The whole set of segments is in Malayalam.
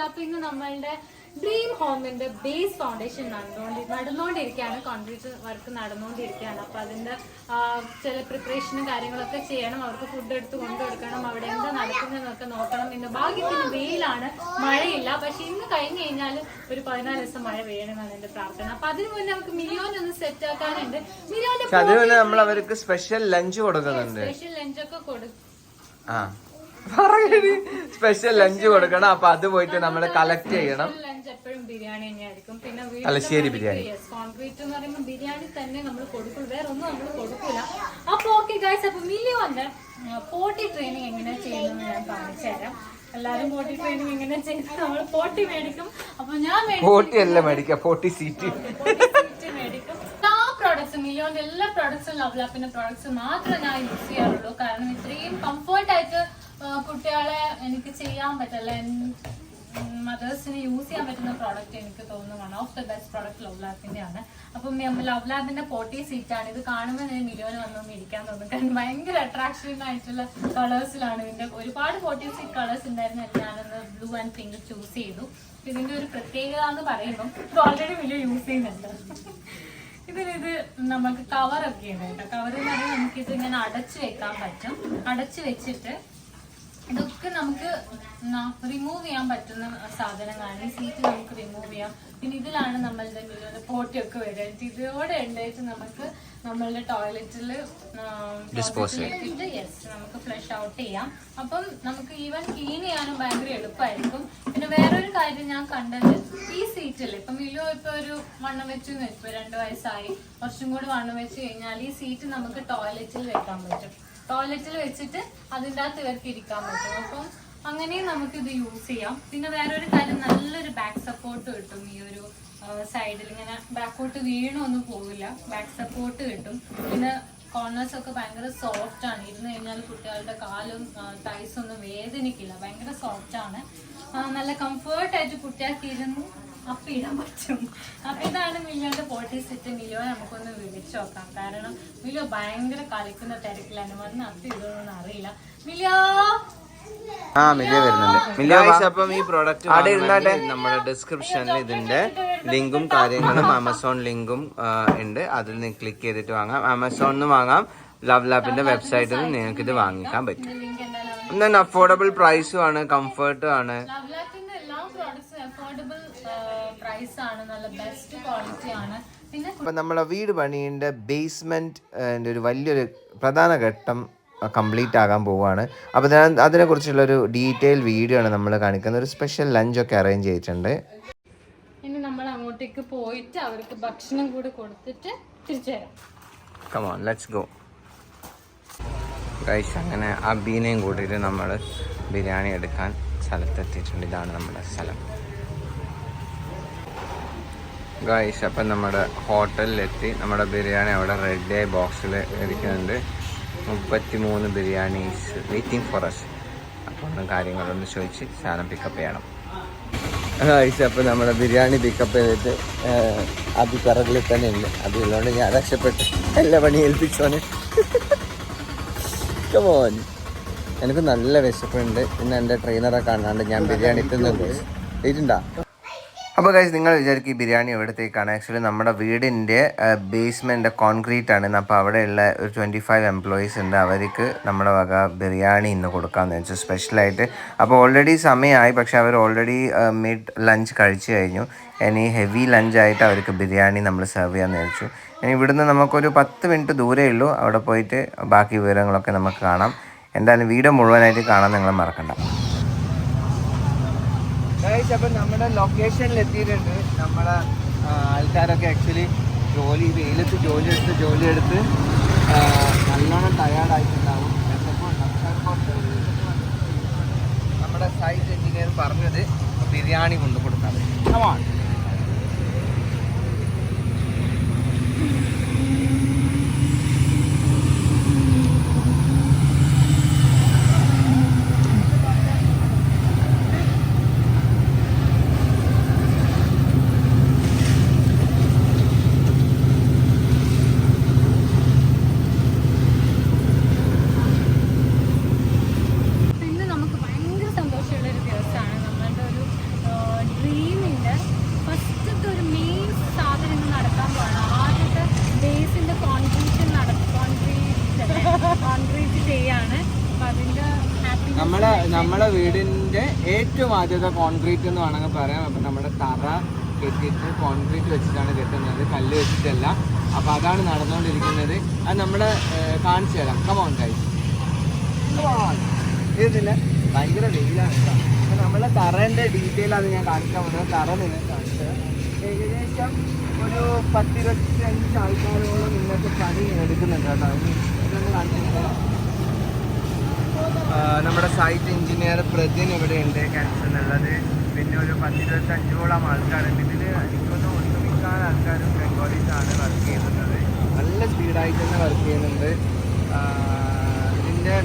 ചാനൽ അപ്പൊ ഇന്ന് നമ്മളുടെ ഡ്രീം ഹോമിന്റെ ബേസ് ഫൗണ്ടേഷൻ നടന്നുകൊണ്ട് നടന്നുകൊണ്ടിരിക്കുകയാണ്. കോൺക്രീറ്റ് വർക്ക് നടന്നുകൊണ്ടിരിക്കുകയാണ്. അപ്പൊ അതിന്റെ ചില പ്രിപ്പറേഷനും കാര്യങ്ങളൊക്കെ ചെയ്യണം. അവർക്ക് ഫുഡ് എടുത്ത് കൊണ്ടുകൊടുക്കണം. അവിടെ എന്താ നടക്കുന്നതെന്നൊക്കെ നോക്കണം. ഇന്ന് ഭാഗ്യത്തിന് വെയിലാണ്. മഴയില്ല. പക്ഷെ ഇന്ന് കഴിഞ്ഞു കഴിഞ്ഞാൽ ഒരു പതിനാല് ദിവസം മഴ വേണമെന്നാണ് എന്റെ പ്രാർത്ഥന. അപ്പൊ അതിനു മുന്നേ നമുക്ക് മിലിയോൻ ഒന്ന് സെറ്റ് ആക്കാനുണ്ട്. മിലിയോന്റെ സ്പെഷ്യൽ ലഞ്ച് കൊടുക്കുന്നുണ്ട്. സ്പെഷ്യൽ ലഞ്ച് ലഞ്ചൊക്കെ കൊടുക്കും ആ സ്പെഷ്യൽ ലഞ്ച് കൊടുക്കണം. അപ്പൊ അത് പോയിട്ട് നമ്മൾ കളക്ട് ചെയ്യണം. തലശ്ശേരി ബിരിയാണി. കോൺക്രീറ്റ് എന്ന് പറയുമ്പോൾ ബിരിയാണി തന്നെ നമ്മൾ കൊടുക്കും. വേറെ ഒന്നും നമ്മൾ കൊടുക്കില്ല അപ്പൊ ഓക്കെ ഗൈസ് അപ്പൊ മില്ലിയോന്റെ പോട്ടി ട്രെയിനിങ് എങ്ങനെ ചെയ്യുന്നത് ഞാൻ കാണിച്ചു തരാം. എല്ലാരും പോട്ടി ട്രെയിനിങ് എങ്ങനെ നമ്മൾ പോട്ടി മേടിക്കും. അപ്പൊ ഞാൻ പോട്ടി അല്ല മേടിക്ക പോട്ടി സീറ്റ് മേടിക്കും. പ്രോഡക്ട്സും മില്ലിയോന്റെ എല്ലാ പ്രോഡക്ട്സും ലവ് ലാപ്പിന്റെ പ്രോഡക്ട്സ് മാത്രമേ ഞാൻ യൂസ് ചെയ്യാറുള്ളൂ. കാരണം ഇത്രയും കംഫർട്ട് ആയിട്ട് കുട്ടികളെ എനിക്ക് ചെയ്യാൻ പറ്റില്ല. മദേഴ്സിന് യൂസ് ചെയ്യാൻ പറ്റുന്ന പ്രോഡക്റ്റ് എനിക്ക് തോന്നുന്നു one of the best product love ലാബിന്റെ ആണ്. അപ്പം ലവ് ലാബിന്റെ പോട്ടി സീറ്റ് ആണ്. ഇത് കാണുമ്പോൾ ഞാൻ മിലിയോന് വന്നൊന്ന് ഇരിക്കാൻ തോന്നുന്നു കാരണം ഭയങ്കര അട്രാക്ഷൻ ആയിട്ടുള്ള കളേഴ്സിലാണ് ഇതിന്റെ ഒരുപാട് പോട്ടി സീറ്റ് കളേഴ്സ് ഉണ്ടായിരുന്നു. ഞാനൊന്ന് ബ്ലൂ ആൻഡ് പിങ്ക് ചൂസ് ചെയ്തു. ഇതിന്റെ ഒരു പ്രത്യേകത എന്ന് പറയുമ്പോൾ ഇത് ഓൾറെഡി വലിയ യൂസ് ചെയ്യുന്നുണ്ട്. ഇതിലിത് നമുക്ക് കവറൊക്കെ ഉണ്ട് കേട്ടോ. കവർ എന്ന് പറഞ്ഞാൽ നമുക്കിത് ഇങ്ങനെ അടച്ചു വെക്കാൻ പറ്റും. അടച്ചു വെച്ചിട്ട് നമുക്ക് റിമൂവ് ചെയ്യാൻ പറ്റുന്ന സാധനങ്ങളാണ് ഈ സീറ്റ് നമുക്ക് റിമൂവ് ചെയ്യാം. പിന്നെ ഇതിലാണ് നമ്മളുടെ പോട്ടിയൊക്കെ വരുന്നത് ഇതിലൂടെ ഉണ്ടായിട്ട് നമുക്ക് നമ്മളുടെ ടോയ്ലറ്റിൽ യെസ് നമുക്ക് ഫ്ലഷ് ഔട്ട് ചെയ്യാം. അപ്പം നമുക്ക് ഈവൻ ക്ലീൻ ചെയ്യാനും ഭയങ്കര എളുപ്പമായിരിക്കും. പിന്നെ വേറൊരു കാര്യം ഞാൻ കണ്ടത് ഈ സീറ്റിൽ ഇപ്പം മിലു ഇപ്പൊ ഒരു വണ്ണം വെച്ച് ഇപ്പൊ രണ്ട് വയസ്സായി. കുറച്ചും കൂടി വണ്ണം വെച്ച് കഴിഞ്ഞാൽ ഈ സീറ്റ് നമുക്ക് ടോയ്ലറ്റിൽ വെക്കാൻ പറ്റും. ടോയ്ലറ്റിൽ വെച്ചിട്ട് അതിന്റെ അകത്ത് ഇവർക്ക് ഇരിക്കാൻ പറ്റും. അപ്പം അങ്ങനെയും നമുക്ക് ഇത് യൂസ് ചെയ്യാം. പിന്നെ വേറൊരു കാര്യം നല്ലൊരു ബാക്ക് സപ്പോർട്ട് കിട്ടും. ഈ ഒരു സൈഡിൽ ഇങ്ങനെ ബാക്കോട്ട് വീണൊന്നും പോകില്ല ബാക്ക് സപ്പോർട്ട് കിട്ടും. പിന്നെ കോർണേഴ്സ് ഒക്കെ ഭയങ്കര സോഫ്റ്റ് ആണ്. ഇരുന്ന് കഴിഞ്ഞാൽ കുട്ടികളുടെ കാലും ടൈസ് ഒന്നും വേദനിക്കില്ല. ഭയങ്കര സോഫ്റ്റ് ആണ്. നല്ല കംഫേർട്ടായിട്ട് കുട്ടികൾക്ക് ഇരുന്ന് അപ്പിടാൻ പറ്റും. അപ്പൊ ഇതാണ് മില്യോന്റെ പോട്ടി സെറ്റ് മിലിയോ നമുക്കൊന്ന് വിളിച്ചു നോക്കാം. കാരണം മിലിയോ ഭയങ്കര കളിക്കുന്ന തിരക്കിലാണ്. വന്ന് അപ്പി ഇതൊന്നും അറിയില്ല. മിലിയോ ആ മില്യ വരുന്നുണ്ട്. മില്യ അപ്പം ഈ പ്രോഡക്റ്റ് അവിടെ ഇരുന്നാട്ടെ. നമ്മുടെ ഡിസ്ക്രിപ്ഷനിൽ ഇതിന്റെ ലിങ്കും കാര്യങ്ങളും ആമസോൺ ലിങ്കും ഉണ്ട്. അതിൽ നിന്ന് ക്ലിക്ക് ചെയ്തിട്ട് വാങ്ങാം. ആമസോണിൽ നിന്ന് വാങ്ങാം. ലവ് ലാബിന്റെ വെബ്സൈറ്റിൽ നിന്ന് നിങ്ങൾക്ക് ഇത് വാങ്ങിക്കാൻ പറ്റും. അഫോർഡബിൾ പ്രൈസും ആണ് കംഫർട്ടും ആണ്. പ്രൈസ് ആണ് നല്ല ബെസ്റ്റ് ക്വാളിറ്റി ആണ്. പിന്നെ അപ്പം നമ്മളെ വീട് പണിയുടെ ബേസ്മെന്റ് ഒരു വലിയൊരു പ്രധാന ഘട്ടം കംപ്ലീറ്റ് ആകാൻ പോവുകയാണ് അപ്പോൾ ഞാൻ അതിനെക്കുറിച്ചുള്ള ഒരു ഡീറ്റെയിൽ വീഡിയോ ആണ് നമ്മൾ കാണിക്കുന്നത്. ഒരു സ്പെഷ്യൽ ലഞ്ചൊക്കെ അറേഞ്ച് ചെയ്തിട്ടുണ്ട്. ഇനി നമ്മൾ അങ്ങോട്ടേക്ക് പോയിട്ട് അവർക്ക് ഭക്ഷണം കൂടി കൊടുത്തിട്ട് തിരിച്ചു വരാം. കമോൺ ലെറ്റ്സ് ഗോ ഗൈസ് അങ്ങനെ അബീനെയും കൂട്ടിയിട്ട് നമ്മൾ ബിരിയാണി എടുക്കാൻ സ്ഥലത്തെത്തിയിട്ടുണ്ട്. ഇതാണ് നമ്മുടെ സ്ഥലം. ഗൈസ് അപ്പം നമ്മുടെ ഹോട്ടലിലെത്തി. നമ്മുടെ ബിരിയാണി അവിടെ റെഡി ആയി ബോക്സിൽ ഇരിക്കുന്നുണ്ട്. മുപ്പത്തി മൂന്ന് ബിരിയാണീസ് വെയിറ്റിംഗ് ഫോർ അസ് അപ്പോൾ ഒന്ന് കാര്യങ്ങളൊന്ന് ചോദിച്ച് സാധനം പിക്കപ്പ് ചെയ്യണം. ഗായ്സ് അപ്പം നമ്മുടെ ബിരിയാണി പിക്കപ്പ് ചെയ്തിട്ട് അത് പിറകിൽ തന്നെ ഉണ്ട്. അതുള്ളതുകൊണ്ട് ഞാൻ രക്ഷപ്പെട്ട് എല്ലാ പണി ഏൽപ്പിച്ചോന്. കമോൻ എനിക്ക് നല്ല വിശപ്പുണ്ട്. പിന്നെ എന്റെ ട്രെയിനറെ കാണാണ്ട് ഞാൻ ബിരിയാണി തിന്നുണ്ട് വെയിറ്റുണ്ടാ അപ്പോൾ ഗൈസ് നിങ്ങൾ വിചാരിക്കും ഈ ബിരിയാണി എവിടത്തേക്കാണ്. ആക്ച്വലി നമ്മുടെ വീടിന്റെ ബേസ്മെന്റ് കോൺക്രീറ്റ് ആണ്. അപ്പോൾ അവിടെയുള്ള ഒരു ട്വന്റി ഫൈവ് എംപ്ലോയീസ് ഉണ്ട്. അവർക്ക് നമ്മുടെ വക ബിരിയാണി ഇന്ന് കൊടുക്കാമെന്ന് വെച്ചു. സ്പെഷ്യലായിട്ട് അപ്പോൾ ഓൾറെഡി സമയമായി. പക്ഷെ അവർ ഓൾറെഡി മിഡ് ലഞ്ച് കഴിച്ചു കഴിഞ്ഞു. ഇനി ഹെവി ലഞ്ചായിട്ട് അവർക്ക് ബിരിയാണി നമ്മൾ സെർവ് ചെയ്യാമെന്ന് വെച്ചു. ഇനി ഇവിടുന്ന് നമുക്കൊരു പത്ത് മിനിറ്റ് ദൂരേ ഉള്ളൂ. അവിടെ പോയിട്ട് ബാക്കി വിവരങ്ങളൊക്കെ നമുക്ക് കാണാം. എന്തായാലും വീഡിയോ മുഴുവനായിട്ട് കാണാൻ നിങ്ങൾ മറക്കണ്ട. അപ്പം നമ്മുടെ ലൊക്കേഷനിൽ എത്തിയിട്ടുണ്ട്. നമ്മളെ ആൾക്കാരൊക്കെ ആക്ച്വലി ജോലി വെയിലത്ത് ജോലി എടുത്ത് ജോലി എടുത്ത് നല്ലോണം ടയേർഡായിട്ടുണ്ടാവും നമ്മുടെ സൈറ്റ് എഞ്ചിനീയർ പറഞ്ഞത് ബിരിയാണി കൊണ്ടു കൊടുക്കാൻ കമാൺ ഇന്ന് നമുക്ക് ഭയങ്കര സന്തോഷമുള്ള ഒരു ദിവസമാണ് നമ്മളുടെ ഒരു ആ, നമ്മളെ നമ്മളെ വീടിന്റെ ഏറ്റവും ആദ്യത്തെ കോൺക്രീറ്റ് എന്ന് വേണമെങ്കിൽ പറയാം. അപ്പം നമ്മുടെ തറ കെട്ടിയിട്ട് കോൺക്രീറ്റ് വെച്ചിട്ടാണ് കെട്ടുന്നത്. കല്ല് വെച്ചിട്ടല്ല. അപ്പോൾ അതാണ് നടന്നുകൊണ്ടിരിക്കുന്നത്. അത് നമ്മൾ കാണിച്ചു തരാം. കമോൺ കഴിച്ചു ഇതില്ല ഭയങ്കര വെയിലാണ് കേട്ടോ. അപ്പൊ നമ്മളെ തറേന്റെ ഡീറ്റെയിൽ അത് ഞാൻ കാണിക്കാൻ പോകുന്നത്. തറ നിങ്ങൾ കാണിച്ചത് ഏകദേശം ഒരു പത്തിരുപത്തി അഞ്ച് ആൾക്കാരോളം ഇന്നത്തെ പണി എടുക്കുന്നുണ്ട് കേട്ടോ. ഇനി ഇതൊന്ന് കാണിച്ചിട്ട് നമ്മുടെ സൈറ്റ് എഞ്ചിനീയർ ഉണ്ട് ഉള്ളത് പിന്നെ ഒരു പത്തിരുപത്തഞ്ചോളം ആൾക്കാരുണ്ട്. ഇതിൽ എനിക്കൊന്ന് ഒട്ടുമിക്കാൻ ആൾക്കാരും ബംഗാളീസാണ് വർക്ക് ചെയ്യുന്നത്. നല്ല സ്പീഡായിട്ട് തന്നെ വർക്ക് ചെയ്യുന്നുണ്ട്. ഇതിന്റെ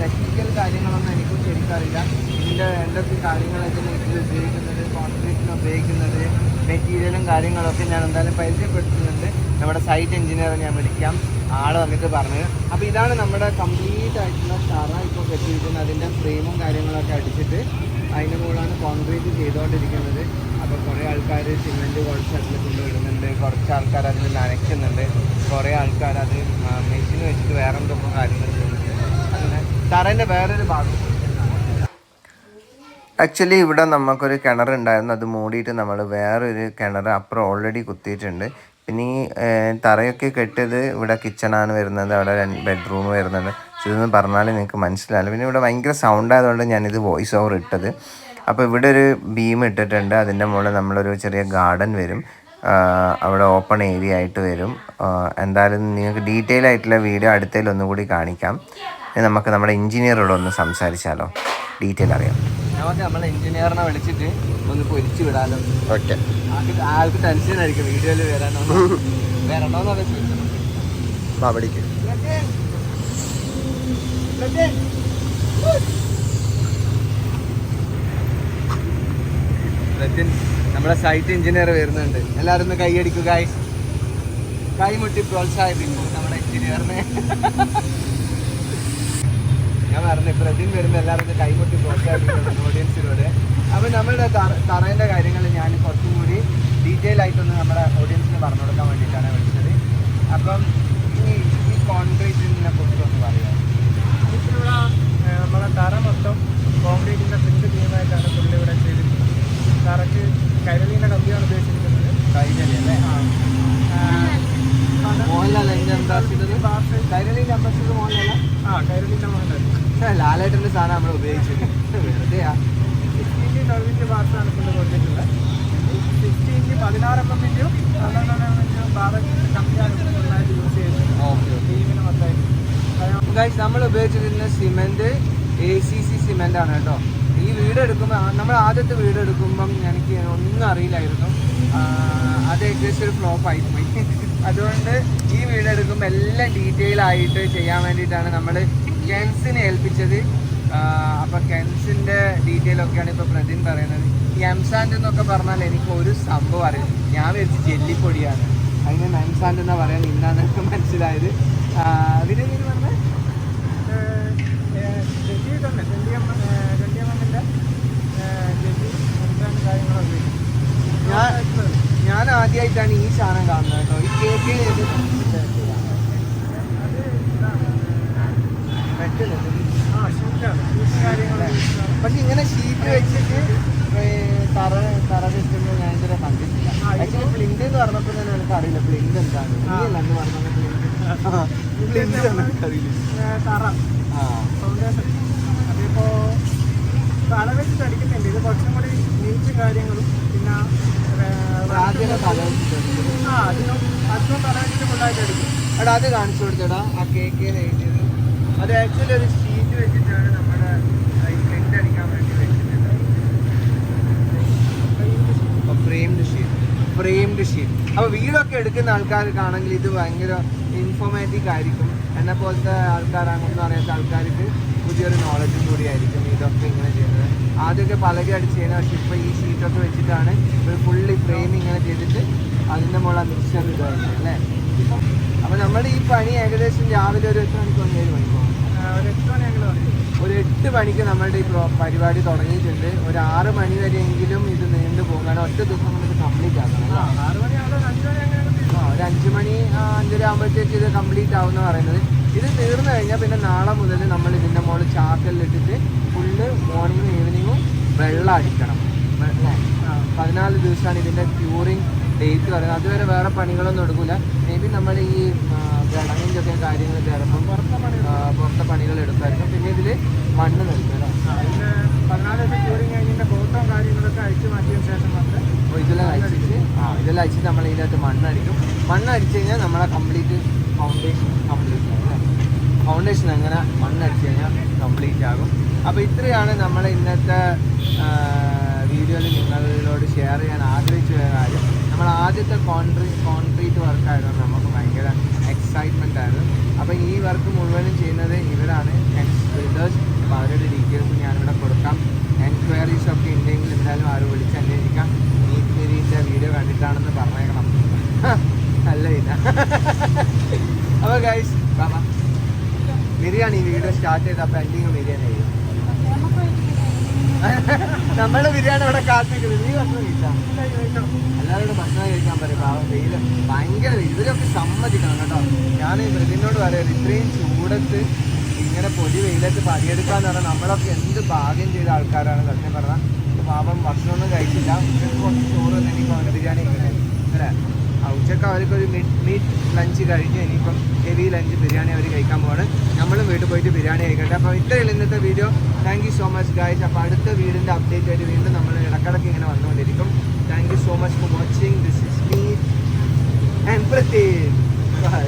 ടെക്നിക്കൽ കാര്യങ്ങളൊന്നും എനിക്ക് ശരിക്കറിയില്ല. ഇതിന്റെ എന്തൊക്കെ കാര്യങ്ങളൊക്കെ ഇതിൽ ഉപയോഗിക്കുന്നത് കോൺക്രീറ്റിന് ഉപയോഗിക്കുന്നത് മെറ്റീരിയലും കാര്യങ്ങളൊക്കെ ഞാൻ എന്തായാലും പരിചയപ്പെടുത്തുന്നുണ്ട്. നമ്മുടെ സൈറ്റ് എഞ്ചിനീയറെ ഞാൻ വിളിക്കാം. ആൾ വന്നിട്ട് പറഞ്ഞു. അപ്പോൾ ഇതാണ് നമ്മുടെ കംപ്ലീറ്റ് ആയിട്ടുള്ള തറ ഇപ്പോൾ കെട്ടിയിരിക്കുന്നത് അതിന്റെ ഫ്രെയിമും കാര്യങ്ങളൊക്കെ അടിച്ചിട്ട് അതിന്റെ മുകളിലാണ് കോൺക്രീറ്റ് ചെയ്തുകൊണ്ടിരിക്കുന്നത് അപ്പോൾ കുറേ ആൾക്കാർ സിമെന്റ് കുറച്ച് അതിൽ കൊണ്ടുവിടുന്നുണ്ട് കുറച്ച് ആൾക്കാർ അതിൽ നനയ്ക്കുന്നുണ്ട്. കുറേ ആൾക്കാർ അത് മെഷീൻ വെച്ചിട്ട് വേറെ എന്തൊക്കെ കാര്യങ്ങൾ ചെയ്യുന്നുണ്ട്. അങ്ങനെ തറേന്റെ വേറൊരു ഭാഗം. ആക്ച്വലി ഇവിടെ നമുക്കൊരു കിണറുണ്ടായിരുന്നു. അത് മൂടിയിട്ട് നമ്മൾ വേറൊരു കിണർ അപ്പുറം ഓൾറെഡി കുത്തിയിട്ടുണ്ട്. പിന്നെ ഈ തറയൊക്കെ കെട്ടിയത് ഇവിടെ കിച്ചണാണ് വരുന്നത്. അവിടെ ബെഡ്റൂം വരുന്നത് ഇതൊന്നും പറഞ്ഞാൽ നിങ്ങൾക്ക് മനസ്സിലാവില്ല. പിന്നെ ഇവിടെ ഭയങ്കര സൗണ്ട് ആയതുകൊണ്ട് ഞാനിത് വോയിസ് ഓവർ ഇട്ടത്. അപ്പോൾ ഇവിടെ ഒരു ബീം ഇട്ടിട്ടുണ്ട്. അതിന്റെ മുകളിൽ നമ്മളൊരു ചെറിയ ഗാർഡൻ വരും. അവിടെ ഓപ്പൺ ഏരിയ ആയിട്ട് വരും. എന്തായാലും നിങ്ങൾക്ക് ഡീറ്റെയിൽ ആയിട്ടുള്ള വീഡിയോ അടുത്തതിൽ ഒന്നുകൂടി കാണിക്കാം. നമുക്ക് നമ്മുടെ എഞ്ചിനീയറോട് ഒന്ന് സംസാരിച്ചാലോ? ഡീറ്റെയിൽ അറിയാം. നമ്മൾ എഞ്ചിനീയറിനെ വിളിച്ചിട്ട് ഒന്ന് പൊരിച്ചു വിടാലോ. ഓക്കെ. ആൾക്ക് ടെൻഷൻ ആയിരിക്കും വീഡിയോയിൽ വരാനോ. നമ്മുടെ സൈറ്റ് എഞ്ചിനീയർ വരുന്നുണ്ട്. എല്ലാവരും ഒന്ന് കൈയടിക്കുക കൈമുട്ടി പ്രോത്സാഹിപ്പിക്കും നമ്മുടെ എഞ്ചിനീയറിനെ പറഞ്ഞു വരുന്ന എല്ലാവരും കൈമുട്ടി പ്രോത്സാഹിപ്പിക്കുന്നു ഓഡിയൻസിലൂടെ അപ്പോൾ നമ്മളുടെ തറ- തറേന്റെ കാര്യങ്ങൾ ഞാൻ കുറച്ചും കൂടി ഡീറ്റെയിൽ ആയിട്ടൊന്ന് നമ്മുടെ ഓഡിയൻസിന് പറഞ്ഞു കൊടുക്കാൻ വേണ്ടിയിട്ടാണ് വിളിച്ചത്. അപ്പം ഈ ഈ കോൺക്രീറ്റിനെ കുറിച്ചൊന്ന് പറയാം. ഇവിടെ നമ്മളെ തറ മൊത്തം കോൺക്രീറ്റിന്റെ ഫിറ്റ് ചെയ്യുന്നതായിട്ടാണ് പുള്ളി ഇവിടെ ചെയ്തിട്ടുള്ളത് തറയ്ക്ക് കൈരളീന്റെ ലാലേട്ടന്റെ സാധനം നമ്മൾ ഉപയോഗിച്ചത്. വെറുതെയാ. സിക്സ്റ്റീന്റെ ട്വൽവ് ഇഞ്ച് പുള്ളി കൊടുത്തിട്ടുള്ളത്. സിക്സ്റ്റീന്റെ ഇഞ്ച് പതിനാറ് എം എമ്മിന്റെയും പന്ത്രണ്ട് ഇഞ്ചും ഭാരത് കമ്പിയാണ് ഫുള്ളായിട്ട് യൂസ് ചെയ്യുന്നത്. ഓക്കെ ടീമിന് മൊത്തമായിട്ട്. നമ്മൾ ഉപയോഗിച്ചിരുന്ന cement A C C cement ആണ് കേട്ടോ. ഈ വീട് എടുക്കുമ്പോൾ നമ്മൾ ആദ്യത്തെ വീട് എടുക്കുമ്പം എനിക്ക് ഒന്നും അറിയില്ലായിരുന്നു. അത് ഏകദേശം ഒരു ഫ്ലോപ്പ് ആയിപ്പോയി അതുകൊണ്ട് ഈ വീട് എടുക്കുമ്പോൾ എല്ലാം ഡീറ്റെയിൽ ആയിട്ട് ചെയ്യാൻ വേണ്ടിയിട്ടാണ് നമ്മൾ കെൻസിനെ ഏൽപ്പിച്ചത്. അപ്പോൾ കെൻസിന്റെ ഡീറ്റെയിൽ ഒക്കെയാണ് ഇപ്പോൾ പ്രതിൻ പറയുന്നത്. ഈ എംസാൻഡ് എന്നൊക്കെ പറഞ്ഞാൽ എനിക്ക് ഒരു സംഭവം അറിയാം ഞാൻ വിചാരിച്ച് ജെല്ലിപ്പൊടിയാണ്. അതിന് എംസാൻഡ് എന്നാ പറയാൻ ഇന്നാണ് എനിക്ക് മനസ്സിലായത് അതിന് തന്നെ ജെല്ലി കാര്യങ്ങളൊക്കെ ഞാൻ ഞാൻ ആദ്യമായിട്ടാണ് ഈ സാധനം കാണുന്നത് കേട്ടോ. ഈ കേക്ക് ചെയ്ത് അത് ഇതാണ് പറ്റില്ല ആ ഷീറ്റാണ് ഷീറ്റ് കാര്യങ്ങൾ പക്ഷെ ഇങ്ങനെ ഷീറ്റ് വെച്ചിട്ട് തറ തറ വെക്കുന്നത് ഞാൻ ഇതുവരെ കണ്ടിട്ടില്ല. ആക്ച്വലി പ്ലിന്റ് എന്ന് പറഞ്ഞപ്പോൾ തന്നെ എനിക്ക് അറിയില്ല. പ്ലിന്റ് എന്താണ്? അതിപ്പോ എന്ന് പറഞ്ഞത് പ്ലിന്റ് പ്ലിന്റ് എനിക്കറിയില്ല തറ. ഫൗണ്ടേഷൻ തല വെച്ചിട്ട് അടിക്കുന്നുണ്ട്. ഇത് കുറച്ചും കൂടി നീറ്റ് കാര്യങ്ങളും പിന്നെ ആ അതിനും അതിനും തല വെച്ചിട്ട് ഫുള്ളായിട്ട് അടിക്കും. എടാ അത് കാണിച്ചു കൊടുത്തടാ ആ കേക്ക് എഴുതിയത് അത് ആക്ച്വലി ഒരു ഷീറ്റ് വെച്ചിട്ടാണ് നമ്മുടെ ഈ പ്രിന്റ് അടിക്കാൻ വേണ്ടി വെച്ചിട്ടുണ്ട് ഫ്രെയിംഡ് ഷീറ്റ് ഫ്രെയിംഡ് ഷീറ്റ് അപ്പോൾ വീടൊക്കെ എടുക്കുന്ന ആൾക്കാർക്കാണെങ്കിൽ ഇത് ഭയങ്കര ഇൻഫോർമേറ്റീവ് ആയിരിക്കും. എന്നെ പോലത്തെ ആൾക്കാരാണെന്ന് അറിയാത്ത ആൾക്കാർക്ക് പുതിയൊരു നോളജും കൂടി ആയിരിക്കും ഇതൊക്കെ ഇങ്ങനെ ചെയ്യുന്നത്. ആദ്യമൊക്കെ പലക അടിച്ച് ചെയ്യുന്നത് പക്ഷേ ഇപ്പോൾ ഈ ഷീറ്റൊക്കെ വെച്ചിട്ടാണ് ഒരു ഫുള്ളി ഫ്രെയിം ഇങ്ങനെ ചെയ്തിട്ട് അതിന്റെ മുകളിൽ മിക്സർ ഇതായിരുന്നു അല്ലേ? അപ്പോൾ നമ്മുടെ ഈ പണി ഏകദേശം രാവിലെ ഒരു എട്ട് മണിക്ക് ഏഴ് മണിക്കോ ആ, ഒരു എട്ട് മണിക്ക് നമ്മളുടെ ഈ പരിപാടി തുടങ്ങിയിട്ടുണ്ട്. ഒരു ആറ് മണി വരെയെങ്കിലും ഇത് നീണ്ടു പോകും കാരണം ഒറ്റ ദിവസം നമുക്ക് കംപ്ലീറ്റ് ആക്കണം ഒരു അഞ്ച് മണി അഞ്ചര ആകുമ്പോഴത്തേക്ക് ഇത് കംപ്ലീറ്റ് ആവുന്ന പറയുന്നത്. ഇത് തീർന്നു കഴിഞ്ഞാൽ പിന്നെ നാളെ മുതൽ നമ്മൾ ഇതിന്റെ മുകളിൽ ചാക്കലിട്ടിട്ട് ഫുള്ള് മോർണിംഗും ഈവനിങ്ങും വെള്ളം അടിക്കണം. വെള്ളം. പതിനാല് ദിവസമാണ് ഇതിന്റെ ക്യൂറിങ് ഡേറ്റ് പറയുന്നത്. അതുവരെ വേറെ പണികളൊന്നും എടുക്കില്ല നമ്മൾ ഈ ഗണങ്ങിന്റെ ഒക്കെ കാര്യങ്ങൾ ചേർക്കും പുറത്തെ പണി പുറത്തെ പണികൾ എടുക്കുമായിരിക്കും പിന്നെ ഇതിൽ മണ്ണ് പിന്നെ പതിനാല് ദിവസം ക്യൂറിങ് കഴിഞ്ഞിട്ട് കാര്യങ്ങളൊക്കെ അഴിച്ച് മാറ്റിയതിന് ശേഷം മാത്രമേ ഇതെല്ലാം അയച്ചിട്ട് ആ ഇതെല്ലാം അയച്ചിട്ട് നമ്മൾ ഇതിനകത്ത് മണ്ണ് മണ്ണടിച്ച് കഴിഞ്ഞാൽ നമ്മളെ കംപ്ലീറ്റ് ഫൗണ്ടേഷൻ കംപ്ലീറ്റ് ആകും ഫൗണ്ടേഷൻ അങ്ങനെ മണ്ണ് മണ്ണടിച്ച് കഴിഞ്ഞാൽ കംപ്ലീറ്റ് ആകും. അപ്പോൾ ഇത്രയാണ് നമ്മൾ ഇന്നത്തെ വീഡിയോയിൽ നിങ്ങളോട് ഷെയർ ചെയ്യാൻ നമ്മൾ ആദ്യത്തെ കോൺക്രീറ്റ് കോൺക്രീറ്റ് വർക്കായിരുന്നു നമുക്ക് ഭയങ്കര എക്സൈറ്റ്മെന്റ് ആയിരുന്നു അപ്പോൾ ഈ വർക്ക് മുഴുവനും ചെയ്യുന്നത് ഇവരാണ്. ബിൽഡേഴ്സ് അപ്പോൾ അവരുടെ ഡീറ്റെയിൽസ് ഞാനിവിടെ കൊടുക്കാം. എൻക്വയറീസ് ഒക്കെ ഉണ്ടെങ്കിൽ എന്തായാലും ആരും വിളിച്ച് അന്വേഷിക്കാം. നീറ്റ് നിരീന്റെ വീഡിയോ കണ്ടിട്ടാണെന്ന് പറഞ്ഞേക്കണം. അല്ല ഇല്ല അപ്പോൾ guys Baba biryani video start ചെയ്ത് അപ്പോൾ എൻഡിങ് ബിരിയാണി നമ്മുടെ ബിരിയാണി ഇവിടെ കാത്തിരിക്കുന്നു നീ ഭക്ഷണം കഴിച്ചാ? എല്ലാവരോടും ഭക്ഷണം കഴിക്കാൻ പറയും പാവം വെയിൽ ഭയങ്കര ഇവരൊക്കെ സമ്മതിക്കണം കേട്ടോ. ഞാൻ ഇതിനോട് പറയാം ഇത്രയും ചൂടത്ത് ഇങ്ങനെ പൊടി വെയിലത്ത് പണിയെടുക്കാന്ന് പറഞ്ഞാൽ നമ്മളൊക്കെ എന്ത് ഭാഗ്യം ചെയ്ത ആൾക്കാരാണ് സത്യം പറഞ്ഞാൽ പാപം ഭക്ഷണമൊന്നും കഴിച്ചില്ല. കുറച്ച് ചോറ് തന്നെ അവന് ബിരിയാണി ഇങ്ങനെ. അല്ലേ? ഉച്ചയ്ക്ക് അവർക്ക് ഒരു മീറ്റ് ലഞ്ച് കഴിഞ്ഞ് ഇനിയിപ്പം ഹെവി ലഞ്ച് ബിരിയാണി അവർ കഴിക്കാൻ പോവാണ്. നമ്മളും വീട്ടിൽ പോയിട്ട് ബിരിയാണി കഴിക്കട്ടെ. അപ്പോൾ ഇത്രയുള്ള ഇന്നത്തെ video thank you so much guys അപ്പോൾ അടുത്ത വീടിന്റെ അപ്ഡേറ്റ് ആയിട്ട് വീണ്ടും നമ്മൾ ഇടക്കിടക്ക് ഇങ്ങനെ വന്നുകൊണ്ടിരിക്കും. Thank you so much for watching this is me and പ്രത്യേക ബൈ